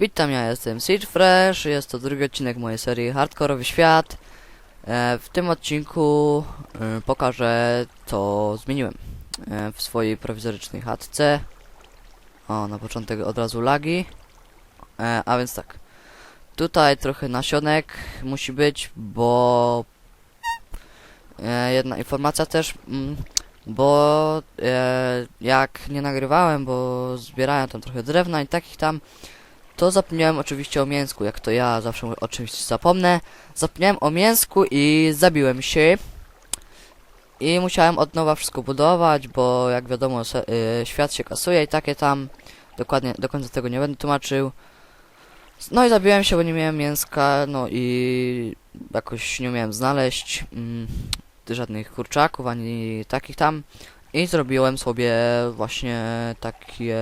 Witam, ja jestem Siege Fresh, jest to drugi odcinek mojej serii Hardkorowy Świat. E, w tym odcinku e, pokażę, co zmieniłem e, w swojej prowizorycznej chatce. O, na początek od razu lagi. E, a więc tak, tutaj trochę nasionek musi być, bo e, jedna informacja też, mm, bo e, jak nie nagrywałem, bo zbierałem tam trochę drewna i takich tam to zapomniałem oczywiście o mięsku, jak to ja zawsze o czymś zapomnę. Zapomniałem o mięsku i zabiłem się. I musiałem od nowa wszystko budować, bo jak wiadomo y, świat się kasuje i takie tam. Dokładnie, do końca tego nie będę tłumaczył. No i zabiłem się, bo nie miałem mięska, no i jakoś nie umiałem znaleźć mm, żadnych kurczaków, ani takich tam. I zrobiłem sobie właśnie takie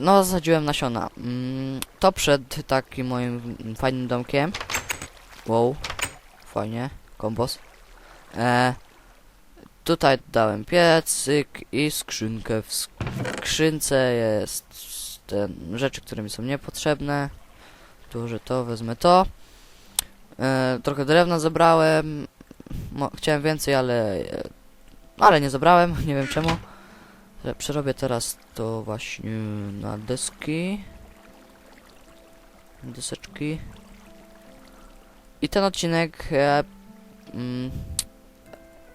No, zasadziłem nasiona. Mm, To przed takim moim fajnym domkiem. Wow, fajnie, kombos. E, tutaj dałem piecyk i skrzynkę. W skrzynce jest ten rzeczy, które mi są niepotrzebne. Duże to, wezmę to. E, trochę drewna zebrałem. Mo chciałem więcej, ale... e, Ale nie zebrałem, nie wiem czemu. Że Przerobię teraz to właśnie na deski. Deseczki. I ten odcinek e, mm,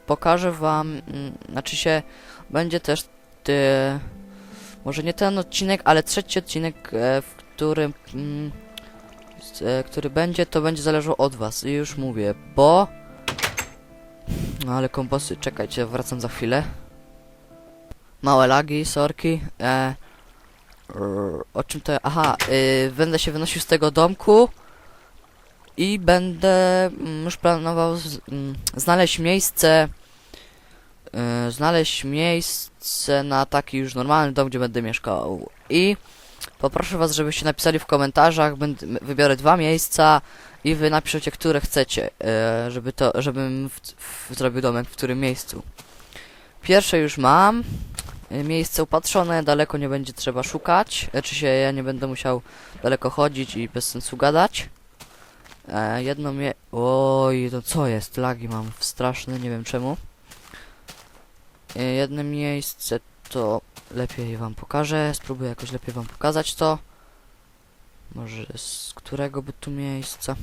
pokażę wam, mm, znaczy się, będzie też ty, może nie ten odcinek, ale trzeci odcinek, e, w którym, mm, e, który będzie, to będzie zależało od was. I już mówię, bo... No ale komposy, czekajcie, wracam za chwilę. Małe lagi, sorki. E, o czym to... Aha, y, będę się wynosił z tego domku i będę mm, już planował z, mm, znaleźć miejsce y, znaleźć miejsce na taki już normalny dom, gdzie będę mieszkał. I poproszę was, żebyście napisali w komentarzach, będę, wybiorę dwa miejsca i wy napiszecie, które chcecie, y, żeby to, żebym w, w, zrobił domek w którym miejscu. Pierwsze już mam, miejsce upatrzone, daleko nie będzie trzeba szukać, e, czy się ja nie będę musiał daleko chodzić i bez sensu gadać. E, jedno mie... Oj, to co jest? Lagi mam straszne, nie wiem czemu. E, jedno miejsce to lepiej wam pokażę, spróbuję jakoś lepiej wam pokazać to. Może z którego by tu miejsca?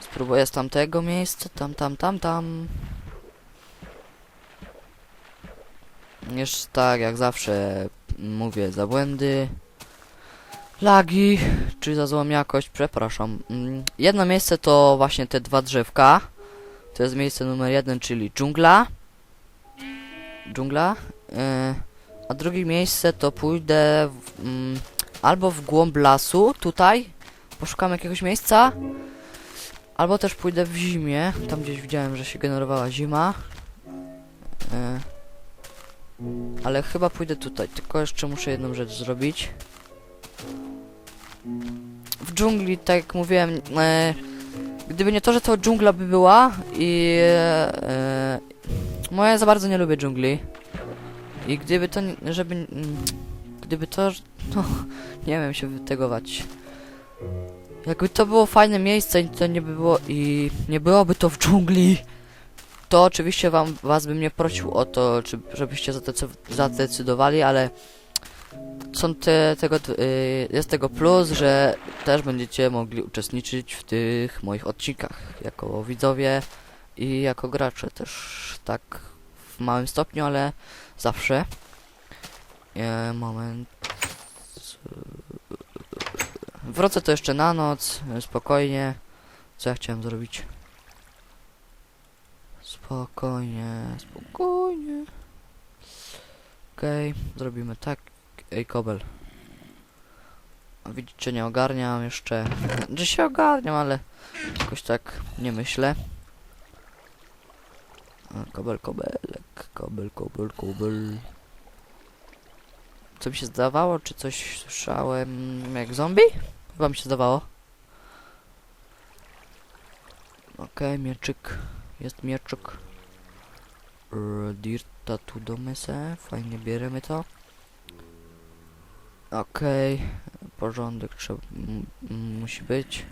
Spróbuję z tamtego miejsca, tam, tam, tam, tam. Jeszcze tak, jak zawsze mówię za błędy, lagi, czy za złą jakość, przepraszam. Mm, Jedno miejsce to właśnie te dwa drzewka. To jest miejsce numer jeden, czyli dżungla. Dżungla. Yy, a drugie miejsce to pójdę w, mm, albo w głąb lasu, tutaj. Poszukam jakiegoś miejsca. Albo też pójdę w zimie. Tam gdzieś widziałem, że się generowała zima. Yy. Ale chyba pójdę tutaj, tylko jeszcze muszę jedną rzecz zrobić. W dżungli, tak jak mówiłem, e, gdyby nie to, że to dżungla by była i e, moja za bardzo nie lubię dżungli. I gdyby to, żeby, gdyby to, no, nie wiem się wytegować. Jakby to było fajne miejsce to nie by było i nie byłoby to w dżungli, to oczywiście wam, was bym nie prosił o to, czy, żebyście zadecy- zadecydowali, ale są te, tego, y, jest tego plus, że też będziecie mogli uczestniczyć w tych moich odcinkach jako widzowie i jako gracze też tak w małym stopniu, ale zawsze. E, moment. Wrócę to jeszcze na noc, spokojnie. Co ja chciałem zrobić? Spokojnie, spokojnie. Okej, zrobimy tak. Ej, kobel. Widzicie, nie ogarniam jeszcze. Że się ogarniam, ale jakoś tak nie myślę. Kobel, kobelek, kobel, kobel, kobel. Co mi się zdawało, czy coś słyszałem jak zombie? Chyba mi się zdawało. Okej, mieczyk. Jest mieczyk. Dirta tu domysę. Fajnie bierzemy to. Okej. porządek trzeba, musi być.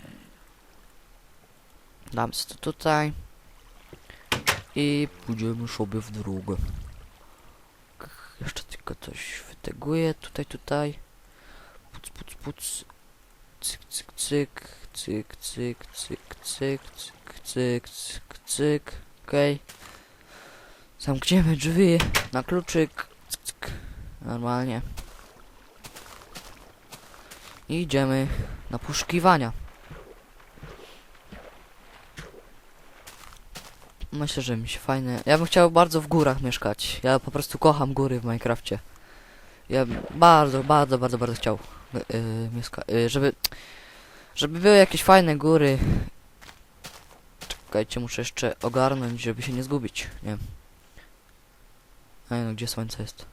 Dam to tutaj. I pójdziemy sobie w drugą. Jeszcze tylko coś wyteguję tutaj, tutaj. Puc, puc, puc. Cyk, cyk, cyk. Cyk, cyk, cyk, cyk, cyk, cyk, cyk. Okej. Zamkniemy drzwi na kluczyk. Cyk, cyk. Normalnie. I idziemy na poszukiwania. Myślę, że mi się fajne. Ja bym chciał bardzo w górach mieszkać. Ja po prostu kocham góry w Minecrafcie. Ja bardzo, bardzo, bardzo, bardzo chciał yy, yy, żeby żeby były jakieś fajne góry. Czekajcie, muszę jeszcze ogarnąć, żeby się nie zgubić. Nie. Ej, no gdzie słońce jest?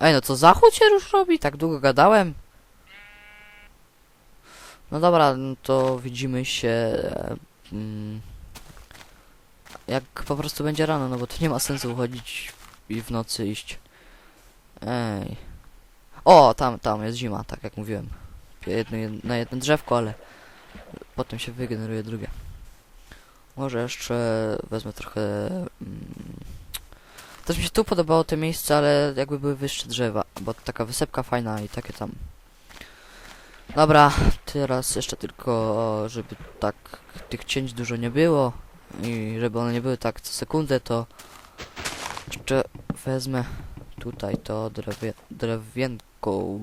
Ej, no co zachód się już robi? Tak długo gadałem. No dobra, no to widzimy się. Mm, jak po prostu będzie rano, no bo to nie ma sensu chodzić i w nocy iść. Ej. O, tam, tam jest zima, tak jak mówiłem. Jedno, jed- na jedno drzewko, ale potem się wygeneruje drugie. Może jeszcze wezmę trochę... Mm, też mi się tu podobało te miejsce, ale jakby były wyższe drzewa, bo taka wysepka fajna i takie tam. Dobra, teraz jeszcze tylko, żeby tak tych cięć dużo nie było i żeby one nie były tak co sekundę, to jeszcze wezmę tutaj to drewie, drewienką.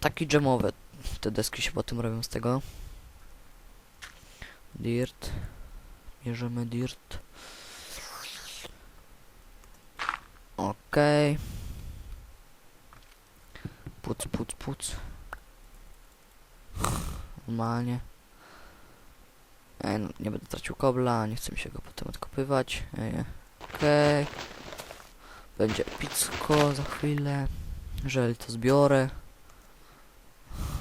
Taki dżemowe te deski się potem robią z tego. Dirt. Bierzemy dirt. Okej. Puc, puc, puc. Normalnie. Ej, no, nie będę tracił kobla, nie chcę mi się go potem odkopywać. Ej, Okej. Będzie picko za chwilę. Jeżeli to zbiorę.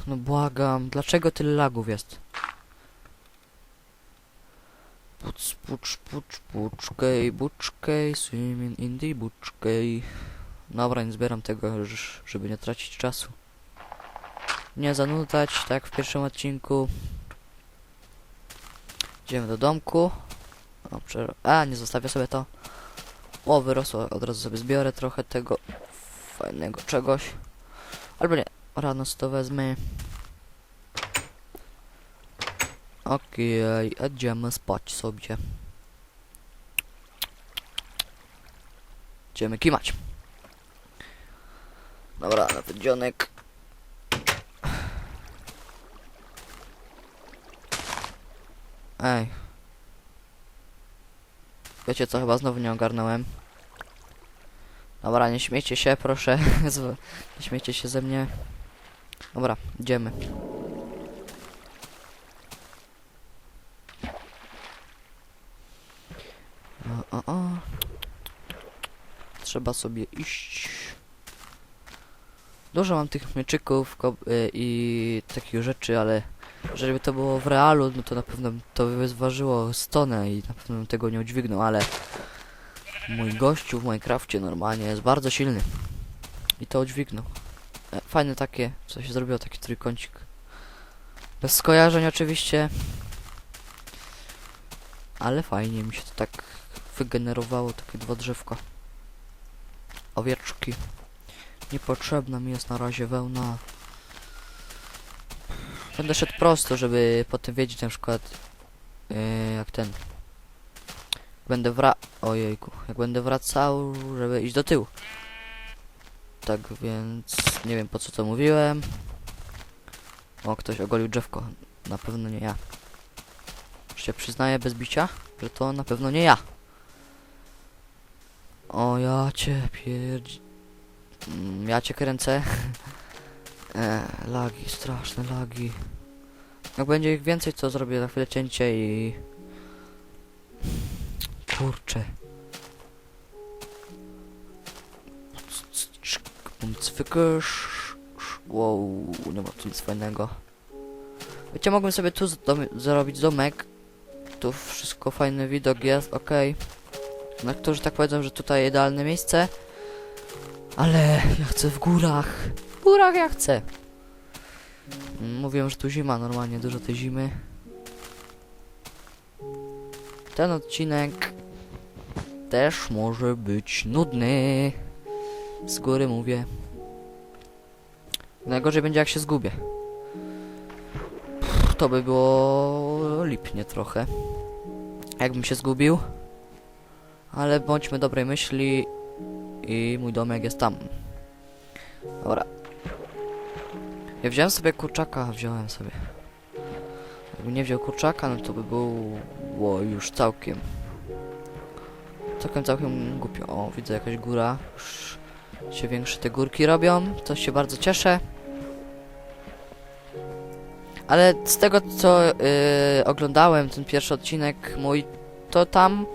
No błagam, dlaczego tyle lagów jest? Puc, pucz, pucz, puczkej, buczkej, swimming in the buczkej. Dobra, nie zbieram tego, żeby nie tracić czasu. Nie zanudzać, tak w pierwszym odcinku. Idziemy do domku. O, A, nie zostawię sobie to. O, wyrosło, od razu sobie zbiorę trochę tego fajnego czegoś. Albo nie, rano sobie to wezmę. Okej, idziemy spać sobie. Idziemy kimać. Dobra, napędzionek. Ej. Wiecie co, chyba znowu nie ogarnąłem. Dobra, nie śmiejcie się, proszę. Nie śmiejcie się ze mnie. Dobra, idziemy. O, o, o. Trzeba sobie iść. Dużo mam tych mieczyków y, i takich rzeczy, ale żeby to było w realu, no to na pewno to by zważyło stonę i na pewno bym tego nie udźwignął, ale mój gościu w Minecrafcie normalnie jest bardzo silny. I to udźwignął. E, Fajne takie, co się zrobiło, taki trójkącik. Bez skojarzeń oczywiście. Ale fajnie mi się to tak wygenerowało, takie dwa drzewka. Owieczki. Niepotrzebna mi jest na razie wełna. Będę szedł prosto, żeby potem wiedzieć na przykład yy, jak ten. Będę wra... Ojejku. Jak będę wracał, żeby iść do tyłu. Tak więc nie wiem po co to mówiłem. O, ktoś ogolił drzewko. Na pewno nie ja. Już się przyznaję bez bicia, że to na pewno nie ja. O, ja cię pierdzi... Mm, Ja cię kręcę. e, lagi, straszne lagi. Jak będzie ich więcej, to zrobię na chwilę cięcie i... Kurczę. Cwykysz. Wow, nie ma tu nic fajnego. Wiecie, mogłem sobie tu dom zrobić domek. Tu wszystko fajny widok jest, okej. Niektórzy tak powiedzą, że tutaj idealne miejsce. Ale ja chcę w górach. W górach ja chcę. Mówiłem, że tu zima, normalnie dużo tej zimy. Ten odcinek też może być nudny. Z góry mówię. Najgorzej będzie jak się zgubię. Pff, To by było lipnie trochę. Jakbym się zgubił. Ale bądźmy dobrej myśli i mój domek jest tam. Dobra. Ja wziąłem sobie kurczaka, wziąłem sobie. Jakbym nie wziął kurczaka, no to by było już całkiem. Całkiem, całkiem głupio. O, widzę jakaś góra. Już się większe te górki robią, to się bardzo cieszę. Ale z tego co yy, oglądałem ten pierwszy odcinek mój, to tam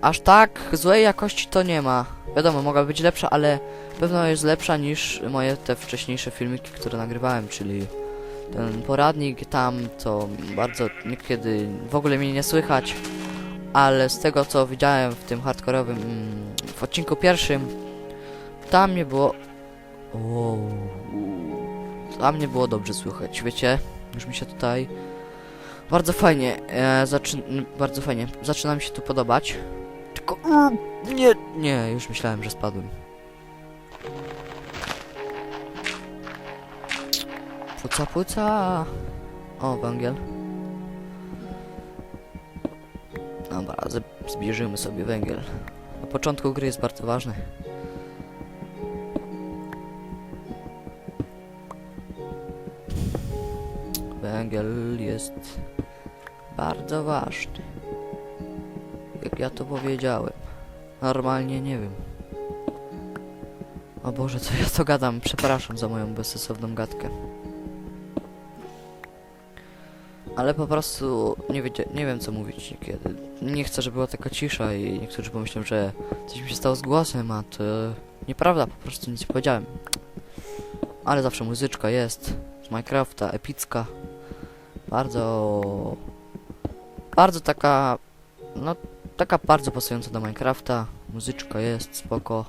aż tak złej jakości to nie ma. Wiadomo, mogła być lepsza, ale pewno jest lepsza niż moje te wcześniejsze filmiki, które nagrywałem, czyli ten poradnik tam, to bardzo niekiedy w ogóle mnie nie słychać, ale z tego co widziałem w tym hardkorowym, w odcinku pierwszym, tam nie było... Wow. Tam nie było dobrze słychać, wiecie? Już mi się tutaj... Bardzo fajnie, e, zaczyn... bardzo fajnie, zaczyna mi się tu podobać. Tylko... Nie, nie, już myślałem, że spadłem. Puca, puca. O, węgiel. Dobra, z- zbierzemy sobie węgiel. Na początku gry jest bardzo ważny. Jest bardzo ważny. Jak ja to powiedziałem. Normalnie nie wiem. O Boże, co ja to gadam? Przepraszam za moją bezsensowną gadkę. Ale po prostu nie, wiedzia- nie wiem co mówić niekiedy. Nie chcę, żeby była taka cisza i niektórzy pomyślą, że coś mi się stało z głosem, a to nieprawda, po prostu nic nie powiedziałem. Ale zawsze muzyczka jest z Minecrafta, epicka. Bardzo... Bardzo taka... No, taka bardzo pasująca do Minecrafta. Muzyczka jest, spoko.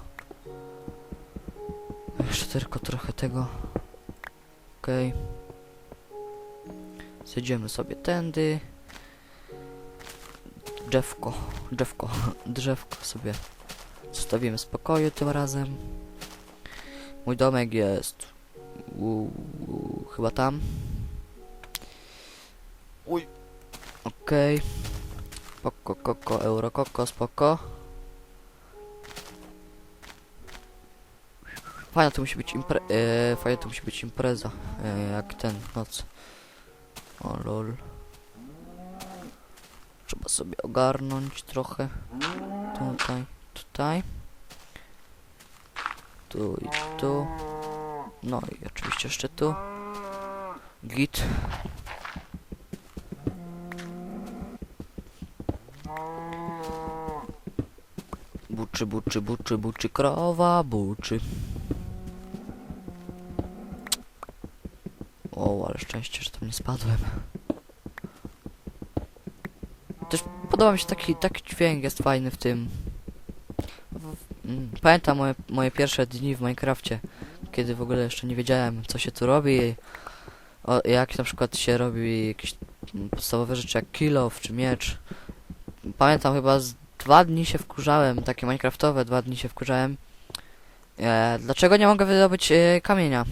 Jeszcze tylko trochę tego. Okej. Zjedziemy sobie tędy. Drzewko, drzewko, drzewko sobie zostawimy spokoju tym razem. Mój domek jest chyba tam. Uj. Okej. Poko, koko, euro, koko, spoko. Fajna to musi być impre... E, fajna to musi być impreza. E, jak ten, noc. O lol. Trzeba sobie ogarnąć trochę. Tutaj, tutaj. Tu i tu. No i oczywiście jeszcze tu. Git. Buczy, buczy, buczy, buczy, krowa, buczy. O, ale szczęście, że tam nie spadłem. Też podoba mi się taki, taki dźwięk, jest fajny w tym. Mm, Pamiętam moje, moje pierwsze dni w Minecrafcie, kiedy w ogóle jeszcze nie wiedziałem, co się tu robi. O, jak na przykład się robi jakieś podstawowe rzeczy jak kill off czy miecz. Pamiętam chyba z dwa dni się wkurzałem, takie Minecraftowe dwa dni się wkurzałem. E, dlaczego nie mogę wydobyć e, kamienia?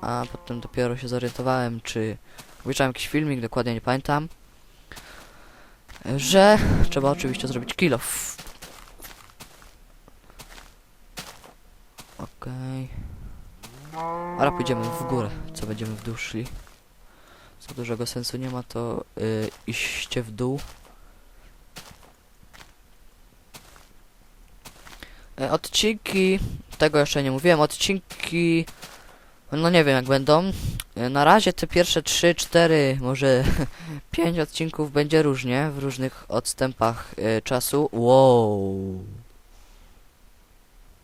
A potem dopiero się zorientowałem, czy obejrzałem jakiś filmik, dokładnie nie pamiętam, że trzeba oczywiście zrobić kill off. Okej. Ale pójdziemy w górę, co będziemy w dół szli. Za dużego sensu nie ma to y, iście w dół. Odcinki, tego jeszcze nie mówiłem, odcinki, no nie wiem jak będą. E, Na razie te pierwsze 3, 4, może 5 odcinków będzie różnie, w różnych odstępach e, czasu. Wow.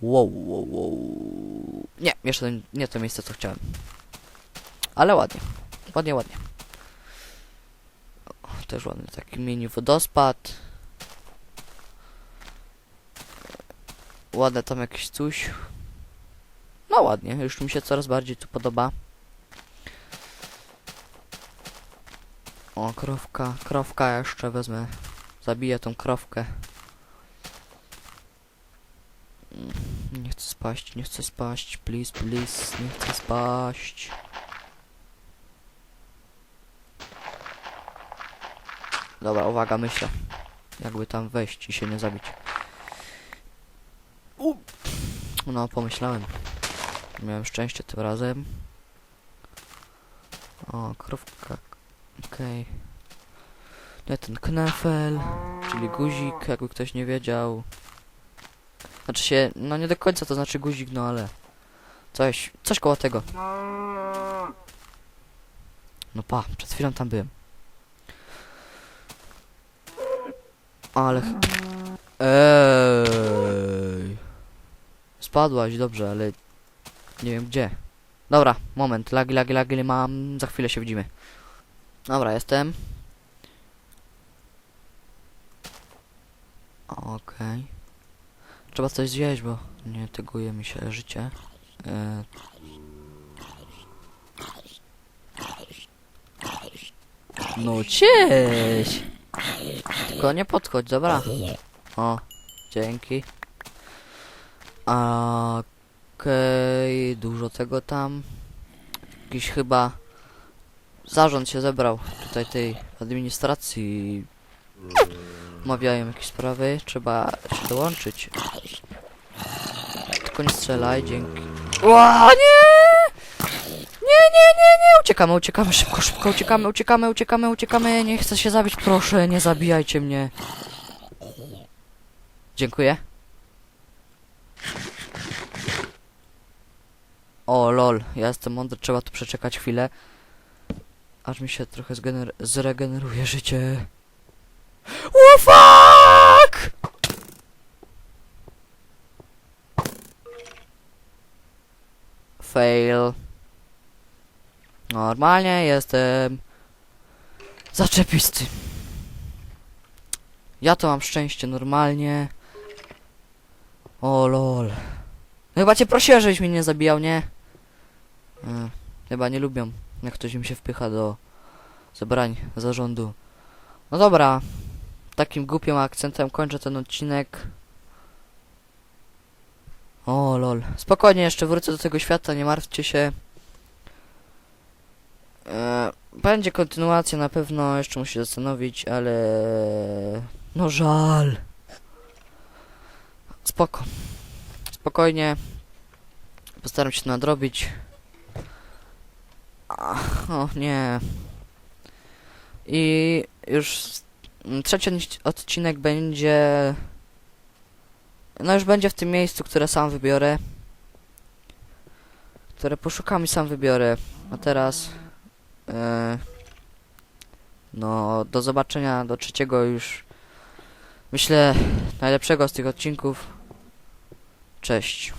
Wow, wow, wow. Nie, jeszcze nie to miejsce co chciałem. Ale ładnie. Ładnie, ładnie. Też ładny taki mini wodospad. Ładne tam jakieś coś. No ładnie, już mi się coraz bardziej tu podoba. O, krowka, krowka jeszcze wezmę. Zabiję tą krowkę. Mm, Nie chcę spaść, nie chcę spaść, please, please, nie chcę spaść. Dobra, uwaga, myślę. Jakby tam wejść i się nie zabić. U. No, pomyślałem. Miałem szczęście tym razem. O, krówka. Okej. Nie ten knefel, czyli guzik, jakby ktoś nie wiedział. Znaczy się, no nie do końca to znaczy guzik, no ale... Coś, coś koło tego. No pa, przed chwilą tam byłem. Ale... Ej. Spadłaś, dobrze, ale... Nie wiem gdzie. Dobra, moment, lagi, lagi, lagi mam, za chwilę się widzimy. Dobra, jestem. Okej. Trzeba coś zjeść, bo nie tyguje mi się życie. E... No cześć! Tylko nie podchodź, dobra. O, dzięki. Okej, dużo tego tam. Jakiś chyba zarząd się zebrał tutaj tej administracji. Omawiają jakieś sprawy, trzeba się dołączyć. Tylko nie strzelaj, dzięki. Ła, nie! Nie, nie, nie, nie! Uciekamy, uciekamy, szybko, szybko, uciekamy, uciekamy, uciekamy, uciekamy. Nie chcę się zabić, proszę, nie zabijajcie mnie. Dziękuję. O, lol, ja jestem mądry, trzeba tu przeczekać chwilę. Aż mi się trochę zregeneruje życie. Fuck! Fail. Normalnie jestem zaczepisty. Ja to mam szczęście normalnie. O lol. No chyba cię prosiłem, żebyś mnie nie zabijał, nie? E, chyba nie lubią, jak ktoś im się wpycha do zebrań zarządu. No dobra. Takim głupim akcentem kończę ten odcinek. O lol. Spokojnie, jeszcze wrócę do tego świata, nie martwcie się. E, będzie kontynuacja na pewno, jeszcze muszę się zastanowić, ale... No żal. Spoko. Spokojnie. Postaram się to nadrobić. Ach, o nie. I już trzeci odci- odcinek będzie... No już będzie w tym miejscu, które sam wybiorę. Które poszukam i sam wybiorę. A teraz... E, no, do zobaczenia do trzeciego już. Myślę najlepszego z tych odcinków. Cześć.